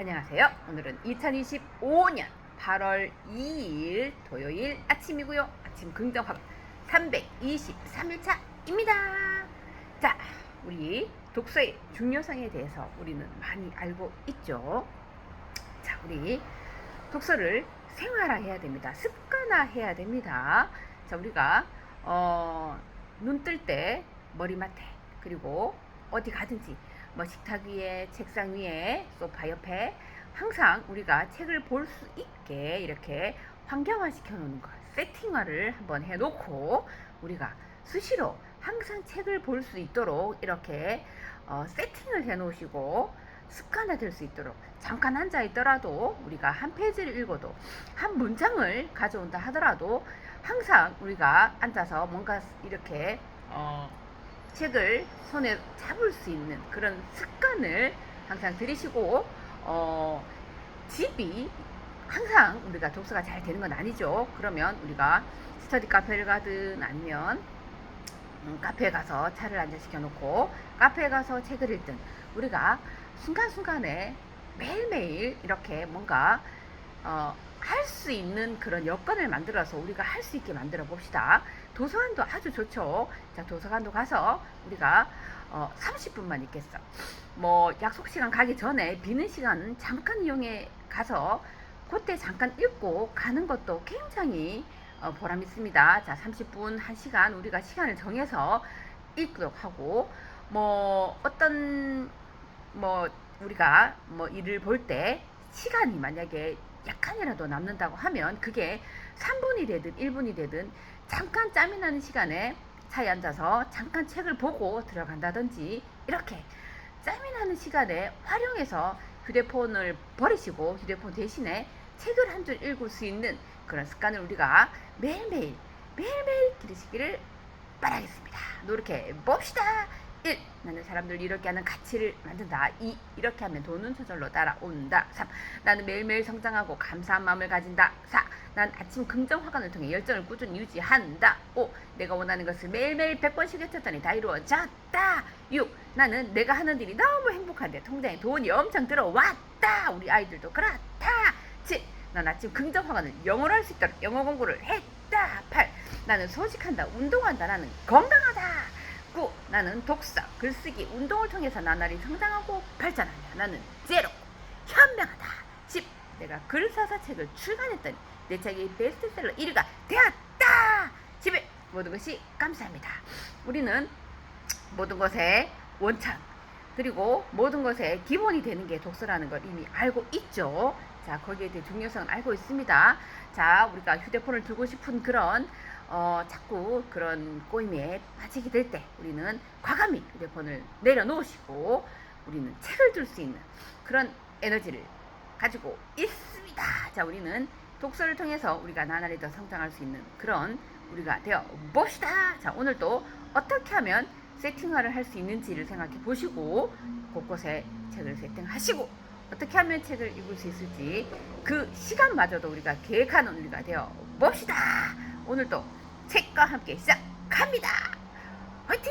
안녕하세요. 오늘은 2025년 8월 2일 토요일 아침이고요. 아침 긍정학 323일차입니다. 자, 우리 독서의 중요성에 대해서 우리는 많이 알고 있죠. 자, 우리 독서를 생활화해야 됩니다. 습관화해야 됩니다. 자, 우리가 어, 눈 뜰 때 머리맡에 그리고 어디 가든지 뭐 식탁 위에 책상 위에 소파 옆에 항상 우리가 책을 볼 수 있게 이렇게 환경화 시켜 놓는 것 세팅화를 한번 해 놓고 우리가 수시로 항상 책을 볼 수 있도록 이렇게 어, 세팅을 해 놓으시고 습관화 될 수 있도록 잠깐 앉아 있더라도 우리가 한 페이지를 읽어도 한 문장을 가져온다 하더라도 항상 우리가 앉아서 뭔가 이렇게 어, 책을 손에 잡을 수 있는 그런 습관을 항상 들이시고 어, 집이 항상 우리가 독서가 잘 되는 건 아니죠. 그러면 우리가 스터디 카페를 가든 아니면 음, 카페에 가서 차를 앉아 시켜놓고 카페에 가서 책을 읽든 우리가 순간순간에 매일매일 이렇게 뭔가 어, 할 수 있는 그런 여건을 만들어서 우리가 할 수 있게 만들어 봅시다. 도서관도 아주 좋죠. 자, 도서관도 가서 우리가 어, 30분만 있겠어. 뭐 약속 시간 가기 전에 비는 시간 잠깐 이용해 가서 그때 잠깐 읽고 가는 것도 굉장히 어, 보람 있습니다. 자, 30분, 1시간 우리가 시간을 정해서 읽도록 하고 뭐 어떤 뭐 우리가 뭐 일을 볼 때 시간이 만약에 약간이라도 남는다고 하면 그게 3분이 되든 1분이 되든 잠깐 짬이 나는 시간에 차에 앉아서 잠깐 책을 보고 들어간다든지 이렇게 짬이 나는 시간에 활용해서 휴대폰을 버리시고 휴대폰 대신에 책을 한 줄 읽을 수 있는 그런 습관을 우리가 매일매일 매일매일 기르시기를 바라겠습니다. 노력해 봅시다. 1. 나는 사람들 이렇게 하는 가치를 만든다. 2. 이렇게 하면 돈은 저절로 따라온다. 3. 나는 매일매일 성장하고 감사한 마음을 가진다. 4. 난 아침 긍정 화관을 통해 열정을 꾸준히 유지한다. 5. 내가 원하는 것을 매일매일 100번씩 외쳤더니 다 이루어졌다. 6. 나는 내가 하는 일이 너무 행복한데 통장에 돈이 엄청 들어왔다. 우리 아이들도 그렇다. 7. 난 아침 긍정 화관을 영어로 할 수 있도록 영어 공부를 했다. 8. 나는 소식한다. 운동한다. 나는 건강하다. 9. 나는 독서, 글쓰기, 운동을 통해서 나날이 성장하고 발전한다. 나는 제로. 현명하다. 10. 내가 글 써서 책을 출간했더니 내 책이 베스트셀러 1위가 되었다. 11. 모든 것이 감사합니다. 우리는 모든 것의 원천 그리고 모든 것의 기본이 되는 게 독서라는 걸 이미 알고 있죠. 자, 거기에 대해 중요성은 알고 있습니다. 자, 우리가 휴대폰을 들고 싶은 그런 어, 자꾸 그런 꼬임에 빠지게 될 때 우리는 과감히 휴대폰을 내려놓으시고 우리는 책을 들 수 있는 그런 에너지를 가지고 있습니다. 자, 우리는 독서를 통해서 우리가 나날이 더 성장할 수 있는 그런 우리가 되어 봅시다. 자, 오늘도 어떻게 하면 세팅화를 할 수 있는지를 생각해 보시고 곳곳에 책을 세팅하시고 어떻게 하면 책을 읽을 수 있을지 그 시간마저도 우리가 계획하는 우리가 되어 봅시다. 오늘도 책과 함께 시작합니다. 화이팅!